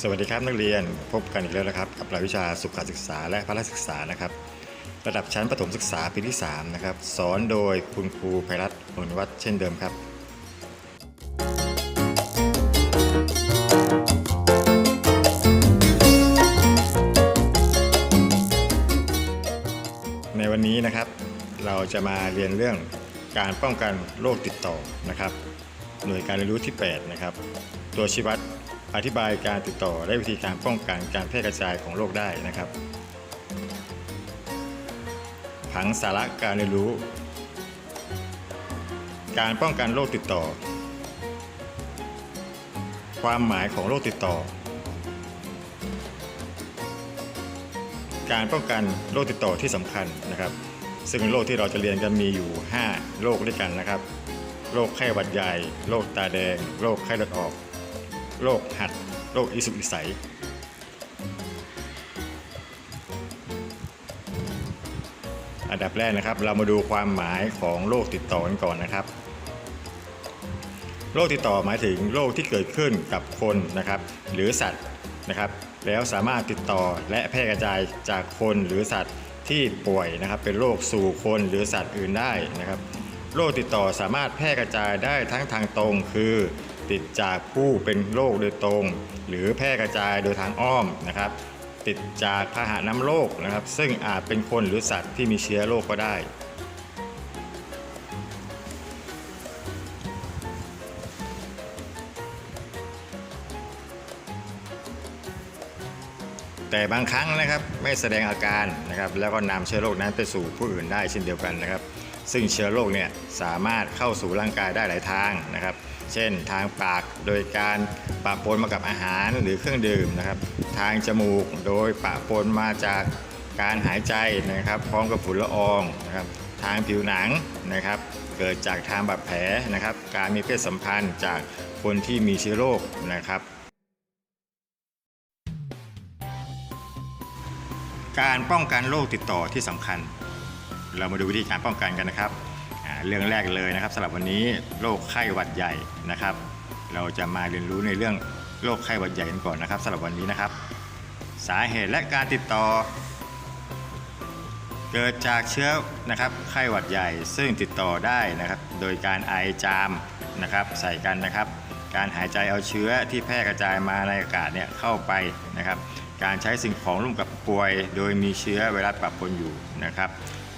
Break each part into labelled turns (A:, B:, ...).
A: สวัสดีครับนักเรียนพบกันอีกแล้วนะครับ กับรายวิชาสุขศึกษาและพละศึกษานะครับ ระดับชั้นประถมศึกษาปีที่3นะครับสอนโดยคุณครูไพรัตน์นนวัฒน์เช่นเดิมครับในวันนี้นะครับ เราจะมาเรียนเรื่องการป้องกันโรคติดต่อนะครับ หน่วยการเรียนรู้ที่ 8 นะครับ ตัวชี้วัด อธิบายการติดต่อและวิธีการป้องกันการแพร่กระจายของโรคได้นะครับ ผังสาระการเรียนรู้ การป้องกันโรคติดต่อ ความหมายของโรคติดต่อ การป้องกันโรคติดต่อที่สำคัญนะครับ ซึ่งโรคที่เราจะเรียนกันมีอยู่ 5 โรคด้วยกันนะครับ โรคไข้หวัดใหญ่ โรคตาแดง โรคไข้เลือดออก โรคหัดโรคอิสุกอิสัยอันดับแรกนะครับ เรามาดูความหมายของโรคติดต่อกันก่อนนะครับโรคติดต่อหมายถึงโรคที่เกิดขึ้นกับคนนะครับ หรือสัตว์นะครับ แล้วสามารถติดต่อและแพร่กระจายจากคนหรือสัตว์ที่ป่วยนะครับ เป็นโรคสู่คนหรือสัตว์อื่นได้นะครับโรคติดต่อสามารถแพร่กระจายได้ทั้งทางตรงคือ ติดจากผู้เป็นโรคโดยตรง หรือแพร่กระจายโดยทางอ้อมนะครับ ติดจากพาหะน้ำโรคนะครับ ซึ่งอาจเป็นคนหรือสัตว์ที่มีเชื้อโรคก็ได้แต่บางครั้งนะครับไม่แสดงอาการนะครับแล้วก็นำเชื้อโรคนั้นไปสู่ผู้อื่นได้เช่นเดียวกันนะครับ ซึ่งเชื้อโรคเนี่ยสามารถเข้าสู่ร่างกายได้หลายทางนะครับ เช่น ทางปากโดยการปะปนมากับอาหารหรือเครื่องดื่มนะครับ ทางจมูกโดยปะปนมาจากการหายใจนะครับ พร้อมกับฝุ่นละอองนะครับ ทางผิวหนังนะครับ เกิดจากทางบาดแผลนะครับ การมีเพศสัมพันธ์จากคนที่มีเชื้อโรคนะครับการป้องกันโรคติดต่อที่สำคัญ เรามาดูวิธีการป้องกันกันนะครับ เรื่องแรกเลยนะครับสำหรับวันนี้โรคไข้หวัดใหญ่นะครับ เราจะมาเรียนรู้ในเรื่องโรคไข้หวัดใหญ่กันก่อนนะครับสำหรับวันนี้นะครับ สาเหตุและการติดต่อ เกิดจากเชื้อนะครับไข้หวัดใหญ่ ซึ่งติดต่อได้นะครับ โดยการไอจามนะครับ ใส่กันนะครับ การหายใจเอาเชื้อที่แพร่กระจายมาในอากาศเนี่ยเข้าไปนะครับ การใช้สิ่งของร่วมกับป่วย โดยมีเชื้อไวรัสปะปนอยู่นะครับ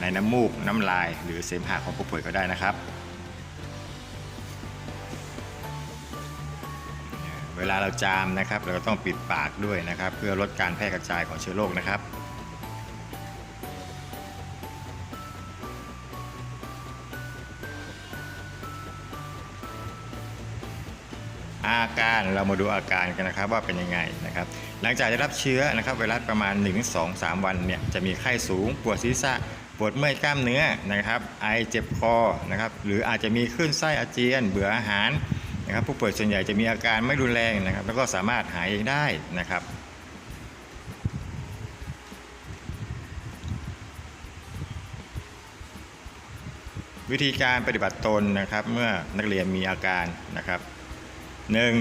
A: ในน้ำมูก น้ำลาย หรือเสมหะของผู้ป่วยก็ได้นะครับ เวลาเราจามนะครับ เราก็ต้องปิดปากด้วยนะครับ เพื่อลดการแพร่กระจายของเชื้อโรคนะครับอาการเรามาดูอาการกันนะครับว่าเป็นยังไงนะครับ หลังจากได้รับเชื้อนะครับไวรัสประมาณ 1-2-3 วันเนี่ยจะมีไข้สูงปวดศีรษะ ปวดเมื่อยกล้ามเนื้อนะครับ ไอเจ็บคอนะครับ หรืออาจจะมีคลื่นไส้อาเจียน เบื่ออาหารนะครับ ผู้ป่วยส่วนใหญ่จะมีอาการไม่รุนแรงนะครับ แล้วก็สามารถหายได้นะครับวิธีการปฏิบัติตนนะครับเมื่อนักเรียนมีอาการนะครับหนึ่ง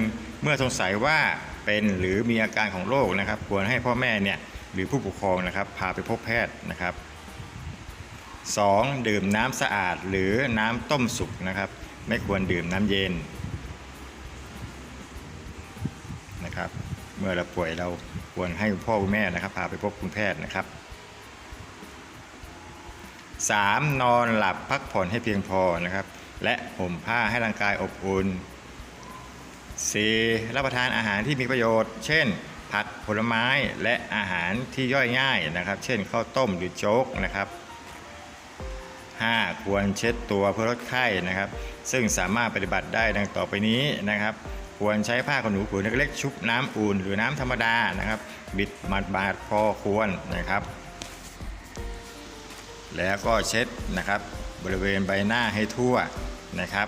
A: เมื่อสงสัยว่าเป็นหรือมีอาการของโรคนะครับ ควรให้พ่อแม่เนี่ยหรือผู้ปกครองนะครับ พาไปพบแพทย์นะครับ 2. ดื่มน้ำสะอาดหรือน้ำต้มสุกนะครับ ไม่ควรดื่มน้ำเย็นนะครับ เมื่อเราป่วยเราควรให้พ่อคุณแม่นะครับ พาไปพบคุณแพทย์นะครับ 3. นอนหลับพักผ่อนให้เพียงพอนะครับ และห่มผ้าให้ร่างกายอบอุ่น 4. รับประทานอาหารที่มีประโยชน์ เช่น ผักผลไม้และอาหารที่ย่อยง่ายนะครับ เช่นข้าวต้มหรือโจ๊กนะครับ 5. ควรเช็ดตัวเพื่อลดไข้นะครับ ซึ่งสามารถปฏิบัติได้ดังต่อไปนี้นะครับ ควรใช้ผ้าขนหนูผืนเล็กๆชุบน้ำอุ่นหรือน้ำธรรมดานะครับ บิดมัดบาดพอควรนะครับ แล้วก็เช็ดนะครับ บริเวณใบหน้าให้ทั่วนะครับ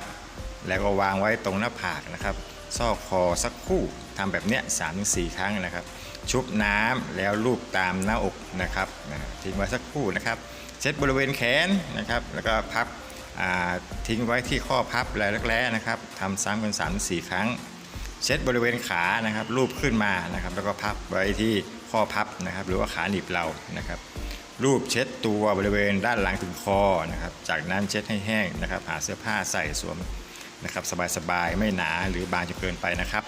A: แล้วก็วางไว้ตรงหน้าผากนะครับซอกคอสักคู่ทำแบบเนี้ยสามถึงสี่ครั้งนะครับ ชุบน้ำแล้วลูบตามหน้าอกนะครับทิ้งไว้สักคู่นะครับ เช็ดบริเวณแขนนะครับ แล้วก็พับทิ้งไว้ที่ข้อพับและรักแร้นะครับทำซ้ำกันสามสี่ครั้ง เช็ดบริเวณขานะครับรูปขึ้นมานะครับ แล้วก็พับไว้ที่ข้อพับนะครับ หรือว่าขาหนีบเรานะครับ รูปเช็ดตัวบริเวณด้านหลังถึงคอนะครับ จากนั้นเช็ดให้แห้งนะครับ หาเสื้อผ้าใส่สวมนะครับ สบายๆไม่หนาหรือบางจนเกินไปนะครับ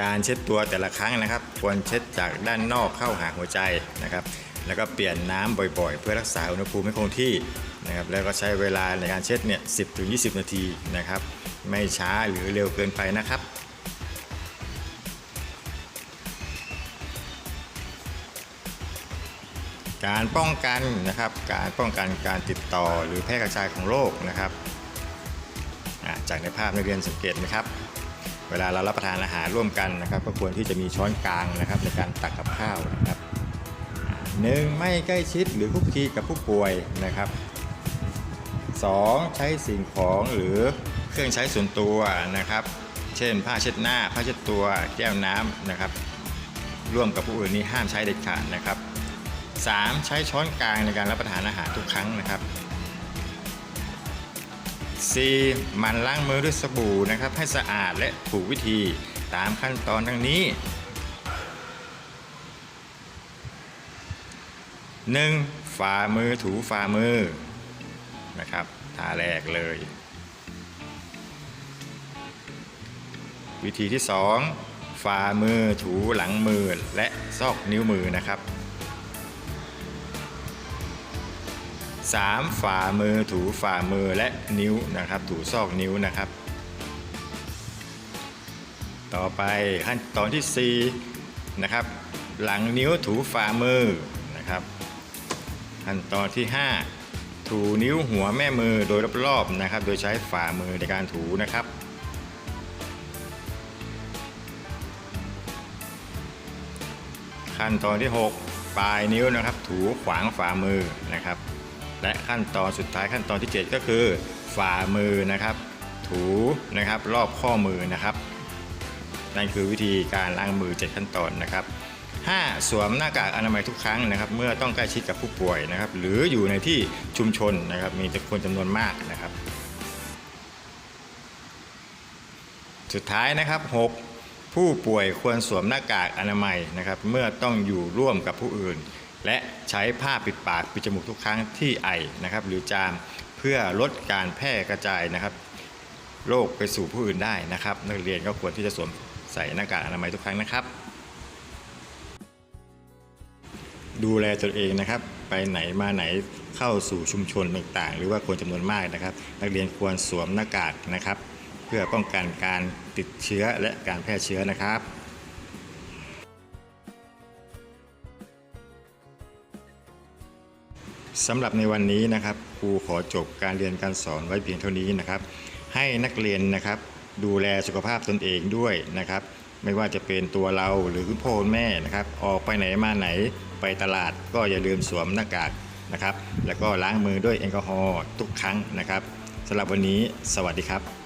A: การเช็ดตัวแต่ละครั้งนะครับ ควรเช็ดจากด้านนอกเข้าหาหัวใจนะครับ แล้วก็เปลี่ยนน้ำบ่อยๆ เพื่อรักษาอุณหภูมิให้คงที่นะครับ แล้วก็ใช้เวลาในการเช็ดเนี่ย10ถึง20นาทีนะครับ ไม่ช้าหรือเร็วเกินไปนะครับการป้องกันนะครับ การป้องกันการติดต่อหรือแพร่กระจายของโรคนะครับ จากในภาพนักเรียนสังเกตไหมครับ เวลาเรารับประทานอาหารร่วมกันนะครับ ก็ควรที่จะมีช้อนกลางนะครับ ในการตักกับข้าวนะครับหนึ่งไม่ใกล้ชิดหรือคุกคีกับผู้ป่วยนะครับสองใช้สิ่งของหรือเครื่องใช้ส่วนตัวนะครับ เช่น ผ้าเช็ดหน้า ผ้าเช็ดตัว แก้วน้ำนะครับ ร่วมกับผู้อื่นนี้ห้ามใช้เด็ดขาดนะครับ 3. ใช้ช้อนกลางในการรับประทานอาหารทุกครั้งนะครับ 4. มันล้างมือด้วยสบู่นะครับ ให้สะอาดและถูกวิธีตามขั้นตอนดังนี้ 1. ฝ่ามือถูฝ่ามือนะครับท่าแรกเลย วิธีที่ 2 ฝ่ามือถูหลังมือและซอกนิ้วมือนะครับ 3. ฝ่ามือถูฝ่ามือและนิ้วนะครับ ถูซอกนิ้วนะครับ ต่อไปขั้นตอนที่4นะครับ หลังนิ้วถูฝ่ามือนะครับ ขั้นตอนที่ 5 ถูนิ้วหัวแม่มือโดยรอบๆนะครับ โดยใช้ฝ่ามือในการถูนะครับขั้นตอนที่ 6 ปลายนิ้วนะครับ ถูขวางฝ่ามือนะครับ และขั้นตอนสุดท้ายขั้นตอนที่ 7 ก็คือฝ่ามือนะครับ ถูนะครับรอบข้อมือนะครับ นั่นคือวิธีการล้างมือ 7 ขั้นตอนนะครับ 5. สวมหน้ากากอนามัยทุกครั้งนะครับ เมื่อต้องใกล้ชิดกับผู้ป่วยนะครับ หรืออยู่ในที่ชุมชนนะครับ มีคนจำนวนมากนะครับ สุดท้ายนะครับ 6. ผู้ป่วยควรสวมหน้ากากอนามัยนะครับ เมื่อต้องอยู่ร่วมกับผู้อื่น และใช้ผ้าปิดปากปิดจมูกทุกครั้งที่ไอนะครับหรือจามเพื่อลดการแพร่กระจายนะครับโรคไปสู่ผู้อื่นได้นะครับ นักเรียนก็ควรที่จะสวมใส่หน้ากากอนามัยทุกครั้งนะครับ ดูแลตนเองนะครับ ไปไหนมาไหนเข้าสู่ชุมชนต่างๆ หรือว่าคนจำนวนมากนะครับ นักเรียนควรสวมหน้ากากนะครับ เพื่อป้องกันการติดเชื้อและการแพร่เชื้อนะครับ สำหรับในวันนี้นะครับครูขอจบการเรียนการสอนไว้เพียงเท่านี้นะครับ ให้นักเรียนนะครับ ดูแลสุขภาพตนเองด้วยนะครับ ไม่ว่าจะเป็นตัวเราหรือคุณพ่อคุณแม่นะครับ ออกไปไหนมาไหนไปตลาดก็อย่าลืมสวมหน้ากากนะครับ แล้วก็ล้างมือด้วยแอลกอฮอล์ทุกครั้งนะครับสำหรับวันนี้สวัสดีครับ